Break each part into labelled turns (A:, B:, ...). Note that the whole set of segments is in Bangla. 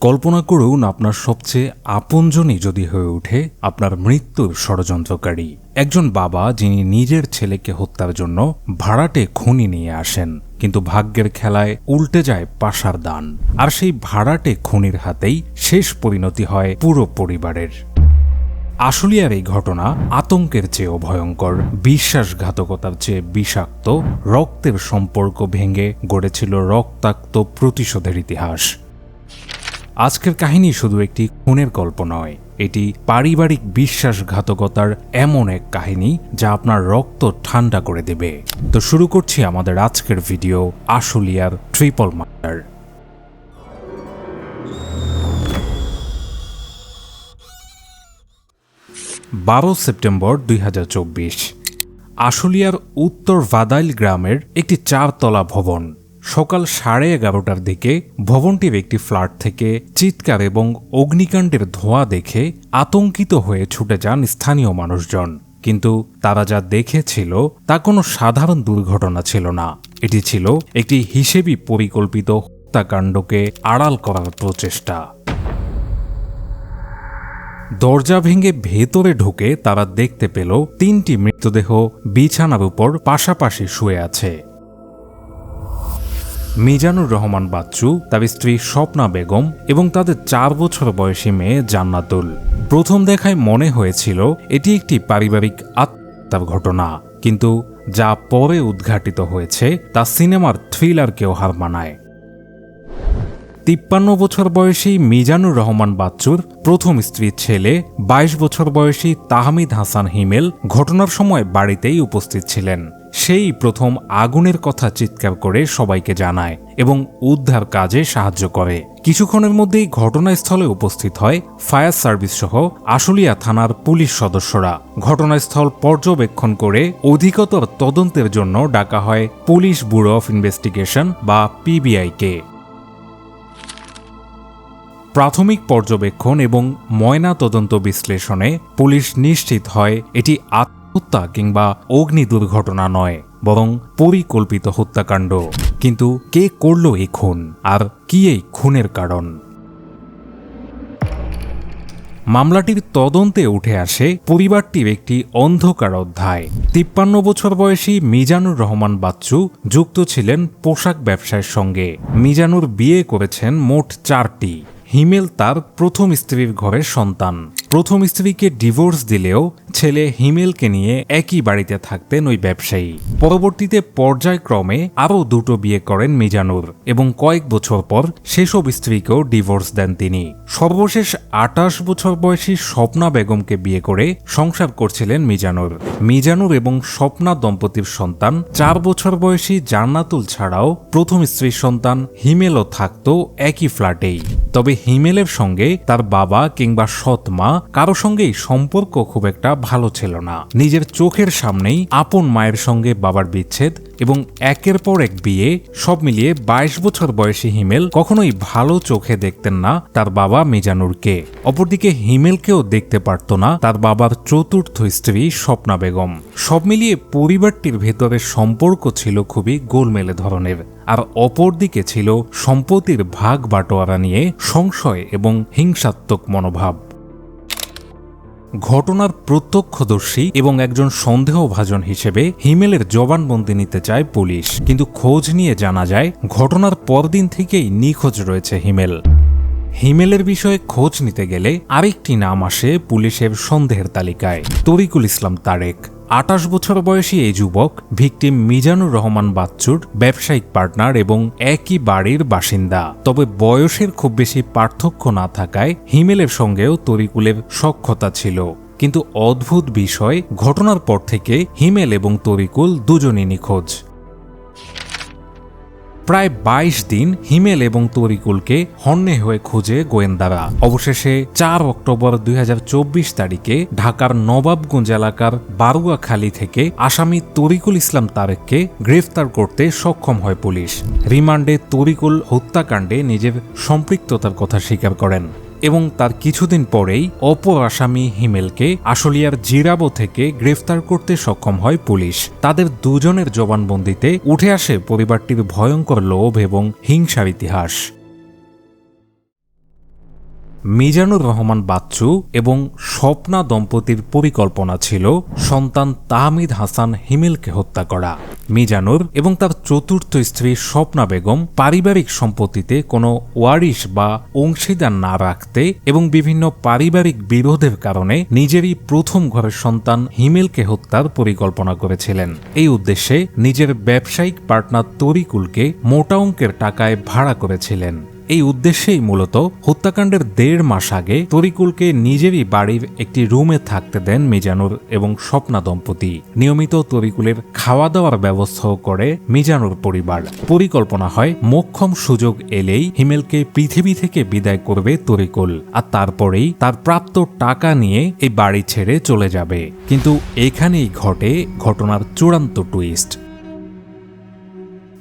A: কল্পনা করুন আপনার সবচেয়ে আপনজনই যদি হয়ে ওঠে আপনার মৃত্যুর ষড়যন্ত্রকারী। একজন বাবা যিনি নিজের ছেলেকে হত্যার জন্য ভাড়াটে খুনি নিয়ে আসেন, কিন্তু ভাগ্যের খেলায় উল্টে যায় পাশার দান। আর সেই ভাড়াটে খুনির হাতেই শেষ পরিণতি হয় পুরো পরিবারের। আশুলিয়ার এই ঘটনা আতঙ্কের চেয়েও ভয়ঙ্কর। বিশ্বাসঘাতকতার চেয়ে বিষাক্ত। রক্তের সম্পর্ক ভেঙে গড়েছিল রক্তাক্ত প্রতিশোধের ইতিহাস। আজকের কাহিনী শুধু একটি খুনের গল্প নয়, এটি পারিবারিক বিশ্বাসঘাতকতার এমন এক কাহিনী যা আপনার রক্ত ঠান্ডা করে দেবে। তো শুরু করছি আমাদের আজকের ভিডিও আশুলিয়ার ট্রিপল মার্ডার। বারো সেপ্টেম্বর দুই হাজার চব্বিশ, আশুলিয়ার উত্তর ভাদাইল গ্রামের একটি চারতলা ভবন। সকাল সাড়ে এগারোটার দিকে ভবনটির একটি ফ্ল্যাট থেকে চিৎকার এবং অগ্নিকাণ্ডের ধোঁয়া দেখে আতঙ্কিত হয়ে ছুটে যান স্থানীয় মানুষজন। কিন্তু তারা যা দেখেছিল, তা কোনো সাধারণ দুর্ঘটনা ছিল না। এটি ছিল একটি হিসেবি পরিকল্পিত হত্যাকাণ্ডকে আড়াল করার প্রচেষ্টা। দরজা ভেঙে ভেতরে ঢুকে তারা দেখতে পেল, তিনটি মৃতদেহ বিছানার উপর পাশাপাশি শুয়ে আছে। মিজানুর রহমান বাচ্চু, তার স্ত্রী স্বপ্না বেগম এবং তাদের চার বছর বয়সী মেয়ে জান্নাতুল। প্রথম দেখায় মনে হয়েছিল এটি একটি পারিবারিক আত্মার ঘটনা, কিন্তু যা পরে উদ্ঘাটিত হয়েছে তা সিনেমার থ্রিলারকেও হার মানায়। তিপ্পান্ন বছর বয়সী মিজানুর রহমান বাচ্চুর প্রথম স্ত্রীর ছেলে ২২ বছর বয়সী তাহমিদ হাসান হিমেল ঘটনার সময় বাড়িতেই উপস্থিত ছিলেন। সেই প্রথম আগুনের কথা চিৎকার করে সবাইকে জানায় এবং উদ্ধার কাজে সাহায্য করে। কিছুক্ষণের মধ্যেই ঘটনাস্থলে উপস্থিত হয় ফায়ার সার্ভিস সহ আশুলিয়া থানার পুলিশ সদস্যরা। ঘটনাস্থল পর্যবেক্ষণ করে অধিকতর তদন্তের জন্য ডাকা হয় পুলিশ ব্যুরো অফ ইনভেস্টিগেশন বা পিবিআইকে। প্রাথমিক পর্যবেক্ষণ এবং ময়না তদন্ত বিশ্লেষণে পুলিশ নিশ্চিত হয় এটি আত্মহত্যা কিংবা অগ্নি দুর্ঘটনা নয়, বরং পরিকল্পিত হত্যাকাণ্ড। কিন্তু কে করল এই খুন আর কি এই খুনের কারণ? মামলাটির তদন্তে উঠে আসে পরিবারটির একটি অন্ধকার অধ্যায়। তিপ্পান্ন বছর বয়সী মিজানুর রহমান বাচ্চু যুক্ত ছিলেন পোশাক ব্যবসায়ের সঙ্গে। মিজানুর বিয়ে করেছেন মোট চারটি। হিমেল তার প্রথম স্ত্রীর ঘরের সন্তান। প্রথম স্ত্রীকে ডিভোর্স দিলেও ছেলে হিমেলকে নিয়ে একই বাড়িতে থাকতেন ওই ব্যবসায়ী। পরবর্তীতে পর্যায়ক্রমে আরও দুটো বিয়ে করেন মিজানুর এবং কয়েক বছর পর সেসব স্ত্রীকেও ডিভোর্স দেন তিনি। সর্বশেষ আটাশ বছর বয়সী স্বপ্না বেগমকে বিয়ে করে সংসার করছিলেন মিজানুর। মিজানুর এবং স্বপ্না দম্পতির সন্তান চার বছর বয়সী জান্নাতুল ছাড়াও প্রথম স্ত্রীর সন্তান হিমেলও থাকত একই ফ্ল্যাটেই। তবে হিমেলের সঙ্গে তার বাবা কিংবা সৎ মা কারও সঙ্গেই সম্পর্ক খুব একটা ভালো ছিল না। নিজের চোখের সামনেই আপন মায়ের সঙ্গে বাবার বিচ্ছেদ এবং একের পর এক বিয়ে সব মিলিয়ে ২২ বছর বয়সী হিমেল কখনোই ভালো চোখে দেখতেন না তার বাবা মিজানুরকে। অপরদিকে হিমেলকেও দেখতে পারত না তার বাবার চতুর্থ স্ত্রী স্বপ্না বেগম। সব মিলিয়ে পরিবারটির ভেতরের সম্পর্ক ছিল খুবই গোলমেলে ধরনের। আর অপরদিকে ছিল সম্পত্তির ভাগ বাটোয়ারা নিয়ে সংশয় এবং হিংসাত্মক মনোভাব। ঘটনার প্রত্যক্ষদর্শী এবং একজন সন্দেহভাজন হিসেবে হিমেলের জবানবন্দি নিতে চায় পুলিশ। কিন্তু খোঁজ নিয়ে জানা যায়, ঘটনার পরদিন থেকেই নিখোঁজ রয়েছে হিমেল। হিমেলের বিষয়ে খোঁজ নিতে গেলে আরেকটি নাম আসে পুলিশের সন্দেহের তালিকায়, তরিকুল ইসলাম তারেক। আটাশ বছর বয়সী এই যুবক, ভিকটিম মিজানুর রহমান বাচ্চুর, ব্যবসায়িক পার্টনার এবং একই বাড়ির বাসিন্দা। তবে বয়সের খুব বেশি পার্থক্য না থাকায় হিমেলের সঙ্গেও তরিকুলের সক্ষতা ছিল। কিন্তু অদ্ভুত বিষয়, ঘটনার পর থেকে হিমেল এবং তরিকুল দুজনই নিখোঁজ। প্রায় ২২ দিন হিমেল এবং তরিকুলকে হন্যে হয়ে খুঁজে গোয়েন্দারা। অবশেষে চার অক্টোবর দুই হাজার চব্বিশ তারিখে ঢাকার নবাবগঞ্জ এলাকার বারুয়াখালী থেকে আসামি তরিকুল ইসলাম তারেককে গ্রেফতার করতে সক্ষম হয় পুলিশ। রিমান্ডে তরিকুল হত্যাকাণ্ডে নিজের সম্পৃক্ততার কথা স্বীকার করেন। এবং তার কিছুদিন পরেই অপর আসামি হিমেলকে আশুলিয়ার জিরাবো থেকে গ্রেফতার করতে সক্ষম হয় পুলিশ। তাদের দুজনের জবানবন্দিতে উঠে আসে পরিবারটির ভয়ঙ্কর লোভ এবং হিংসার ইতিহাস। মিজানুর রহমান বাচ্চু এবং স্বপ্না দম্পতির পরিকল্পনা ছিল সন্তান তাহমিদ হাসান হিমেলকে হত্যা করা। মিজানুর এবং তার চতুর্থ স্ত্রী স্বপ্না বেগম পারিবারিক সম্পত্তিতে কোনো ওয়ারিশ বা অংশীদার না রাখতে এবং বিভিন্ন পারিবারিক বিরোধের কারণে নিজেরই প্রথম ঘরের সন্তান হিমেলকে হত্যার পরিকল্পনা করেছিলেন। এই উদ্দেশ্যে নিজের ব্যবসায়িক পার্টনার তরিকুলকে মোটা অঙ্কের টাকায় ভাড়া করেছিলেন। এই উদ্দেশ্যেই মূলত হত্যাকাণ্ডের দেড় মাস আগে তরিকুলকে নিজেরই বাড়ির একটি রুমে থাকতে দেন মিজানুর এবং স্বপ্না দম্পতি। নিয়মিত তরিকুলের খাওয়া দাওয়ার ব্যবস্থাও করে মিজানুর পরিবার। পরিকল্পনা হয়, মোক্ষম সুযোগ এলেই হিমেলকে পৃথিবী থেকে বিদায় করবে তরিকুল আর তারপরেই তার প্রাপ্ত টাকা নিয়ে এই বাড়ি ছেড়ে চলে যাবে। কিন্তু এখানেই ঘটে ঘটনার চূড়ান্ত টুইস্ট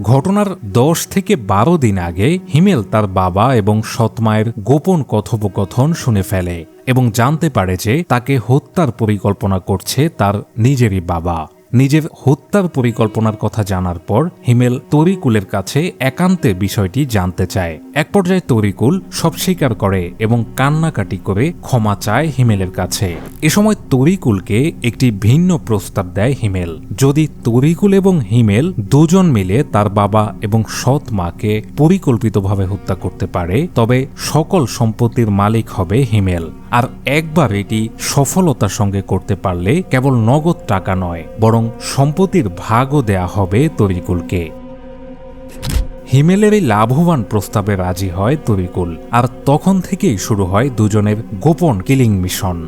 A: ঘটনার দশ থেকে বারো দিন আগে হিমেল তার বাবা এবং সৎমায়ের গোপন কথোপকথন শুনে ফেলে এবং জানতে পারে যে তাকে হত্যার পরিকল্পনা করছে তার নিজেরই বাবা। নিজের হত্যার পরিকল্পনার কথা জানার পর হিমেল তরিকুলের কাছে একান্তে বিষয়টি জানতে চায়। এক পর্যায়ে তরিকুল সব স্বীকার করে এবং কান্নাকাটি করে ক্ষমা চায় হিমেলের কাছে। এ সময় তরিকুলকে একটি ভিন্ন প্রস্তাব দেয় হিমেল। যদি তরিকুল এবং হিমেল দুজন মিলে তার বাবা এবং সৎ মাকে পরিকল্পিতভাবে হত্যা করতে পারে, তবে সকল সম্পত্তির মালিক হবে হিমেল। আর একবার এটি সফলতার সঙ্গে করতে পারলে কেবল নগদ টাকা নয়, বরং সম্পত্তির ভাগও দেয়া হবে তরিকুলকে। হিমেলের এই লাভবান প্রস্তাবে রাজি হয় তরিকুল, আর তখন থেকেই শুরু হয় দুজনের গোপন কিলিং মিশন।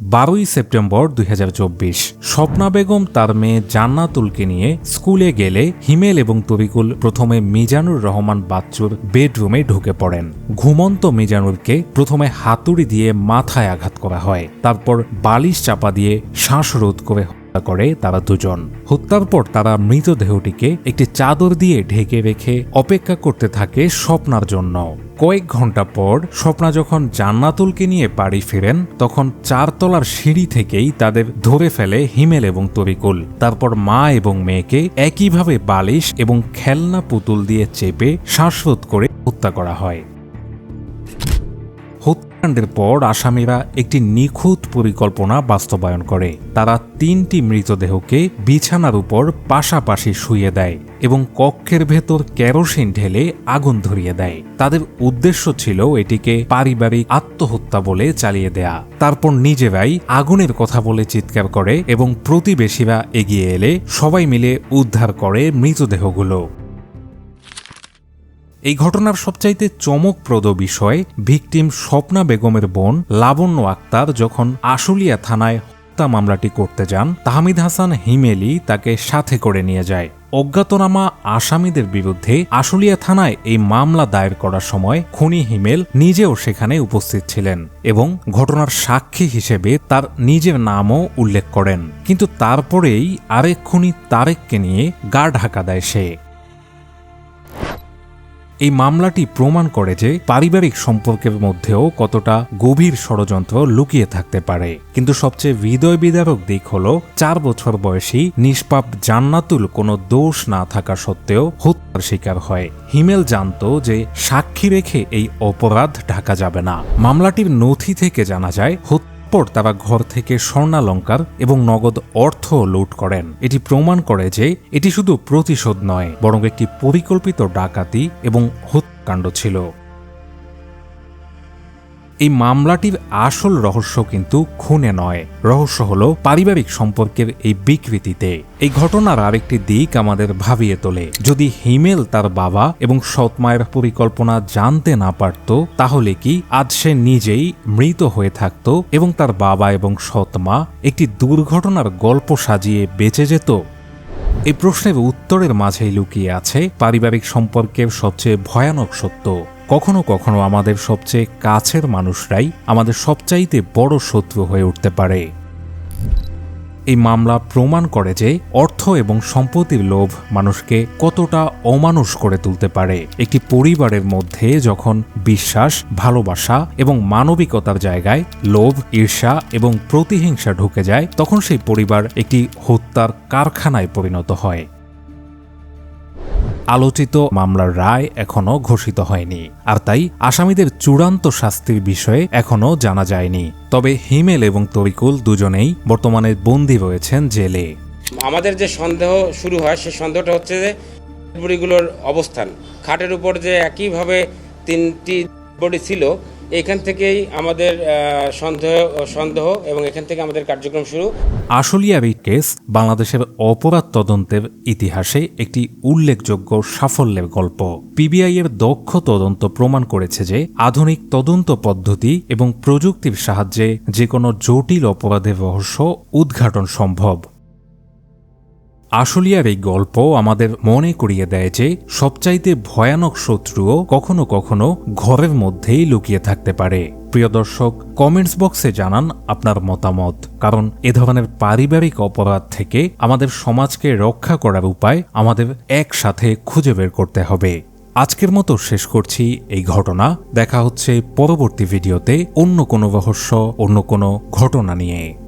A: বারোই সেপ্টেম্বর দুই হাজার চব্বিশ। স্বপ্না বেগম তার মেয়ে জান্নাতুলকে নিয়ে স্কুলে গেলে হিমেল এবং তরিকুল প্রথমে মিজানুর রহমান বাচ্চুর বেডরুমে ঢুকে পড়েন। ঘুমন্ত মিজানুরকে প্রথমে হাতুড়ি দিয়ে মাথায় আঘাত করা হয়, তারপর বালিশ চাপা দিয়ে শ্বাসরোধ করে করে তারা দুজন। হত্যার পর তারা মৃতদেহটিকে একটি চাদর দিয়ে ঢেকে রেখে অপেক্ষা করতে থাকে স্বপ্নার জন্য। কয়েক ঘণ্টা পর স্বপ্না যখন জান্নাতুলকে নিয়ে বাড়ি ফিরেন, তখন চারতলার সিঁড়ি থেকেই তাদের ধরে ফেলে হিমেল এবং তরিকুল। তারপর মা এবং মেয়েকে একইভাবে বালিশ এবং খেলনা পুতুল দিয়ে চেপে শ্বাসরোধ করে হত্যা করা হয়। হত্যাকাণ্ডের পর আসামিরা একটি নিখুঁত পরিকল্পনা বাস্তবায়ন করে। তারা তিনটি মৃতদেহকে বিছানার উপর পাশাপাশি শুয়ে দেয় এবং কক্ষের ভেতর কেরোসিন ঢেলে আগুন ধরিয়ে দেয়। তাদের উদ্দেশ্য ছিল এটিকে পারিবারিক আত্মহত্যা বলে চালিয়ে দেয়া। তারপর নিজেরাই আগুনের কথা বলে চিৎকার করে এবং প্রতিবেশীরা এগিয়ে এলে সবাই মিলে উদ্ধার করে মৃতদেহগুলো। এই ঘটনার সবচাইতে চমকপ্রদ বিষয়, ভিকটিম স্বপ্না বেগমের বোন লাবণ্য আক্তার যখন আশুলিয়া থানায় হত্যা মামলাটি করতে যান, তাহমিদ হাসান হিমেলি তাকে সাথে করে নিয়ে যায়। অজ্ঞাতনামা আসামিদের বিরুদ্ধে আশুলিয়া থানায় এই মামলা দায়ের করার সময় খুনি হিমেল নিজেও সেখানে উপস্থিত ছিলেন এবং ঘটনার সাক্ষী হিসেবে তার নিজের নামও উল্লেখ করেন। কিন্তু তারপরেই আরেক খুনি তারেককে নিয়ে গা ঢাকা দেয় সে। এই মামলাটি প্রমাণ করে যে পারিবারিক সম্পর্কের মধ্যেও কতটা গভীর ষড়যন্ত্র লুকিয়ে থাকতে পারে। কিন্তু সবচেয়ে হৃদয় বিদারক দিক হল, চার বছর বয়সী নিষ্পাপ জান্নাতুল কোনো দোষ না থাকা সত্ত্বেও হত্যার শিকার হয়। হিমেল জানত যে সাক্ষী রেখে এই অপরাধ ঢাকা যাবে না। মামলাটির নথি থেকে জানা যায়, হত্যা পর তারা ঘর থেকে স্বর্ণালঙ্কার এবং নগদ অর্থ লুট করেন। এটি প্রমাণ করে যে এটি শুধু প্রতিশোধ নয়, বরং একটি পরিকল্পিত ডাকাতি এবং হত্যাকাণ্ড ছিল। এই মামলাটির আসল রহস্য কিন্তু খুনে নয়। রহস্য হল পারিবারিক সম্পর্কের এই বিকৃতিতে। এই ঘটনার আরেকটি দিক আমাদের ভাবিয়ে তোলে। যদি হিমেল তার বাবা এবং সৎমায়ের পরিকল্পনা জানতে না পারত, তাহলে কি আজ সে নিজেই মৃত হয়ে থাকত এবং তার বাবা এবং সৎমা একটি দুর্ঘটনার গল্প সাজিয়ে বেঁচে যেত? এই প্রশ্নের উত্তরের মাঝেই লুকিয়ে আছে পারিবারিক সম্পর্কের সবচেয়ে ভয়ানক সত্য। কখনো কখনো আমাদের সবচেয়ে কাছের মানুষরাই আমাদের সবচাইতে বড় শত্রু হয়ে উঠতে পারে। এই মামলা প্রমাণ করে যে অর্থ এবং সম্পত্তির লোভ মানুষকে কতটা অমানুষ করে তুলতে পারে। একটি পরিবারের মধ্যে যখন বিশ্বাস, ভালোবাসা এবং মানবিকতার জায়গায় লোভ, ঈর্ষা এবং প্রতিহিংসা ঢুকে যায়, তখন সেই পরিবার একটি হত্যার কারখানায় পরিণত হয়। আলোচিত মামলার রায় এখনও ঘোষিত হয়নি। আর তাই আসামিদের চূড়ান্ত শাস্তির বিষয়ে এখনও জানা যায়নি। তবে হিমেল এবং তরিকুল দুজনেই বর্তমানে বন্দী রয়েছেন জেলে।
B: আমাদের যে সন্দেহ শুরু হয় সেই সন্দেহটা হচ্ছে যে বডিগুলোর অবস্থান। খাটের উপর যে একইভাবে তিনটি বডি ছিল এখান থেকেই আমাদের সন্দেহ সন্দেহ এবং এখান থেকে আমাদের কার্যক্রম শুরু।
A: আশুলিয়ার এই কেস বাংলাদেশের অপরাধ তদন্তের ইতিহাসে একটি উল্লেখযোগ্য সাফল্যের গল্প। পিবিআই এর দক্ষ তদন্ত প্রমাণ করেছে যে আধুনিক তদন্ত পদ্ধতি এবং প্রযুক্তির সাহায্যে যে কোনো জটিল অপরাধের রহস্য উদ্ঘাটন সম্ভব। আশুলিয়ার এই গল্প আমাদের মনে করিয়ে দেয় যে সবচাইতে ভয়ানক শত্রুও কখনো কখনো ঘরের মধ্যেই লুকিয়ে থাকতে পারে। প্রিয় দর্শক কমেন্টস বক্সে জানান আপনার মতামত, কারণ এ ধরনের পারিবারিক অপরাধ থেকে আমাদের সমাজকে রক্ষা করার উপায় আমাদের একসাথে খুঁজে বের করতে হবে। আজকের মতো শেষ করছি এই ঘটনা। দেখা হচ্ছে পরবর্তী ভিডিওতে অন্য কোনো রহস্য, অন্য কোনো ঘটনা নিয়ে।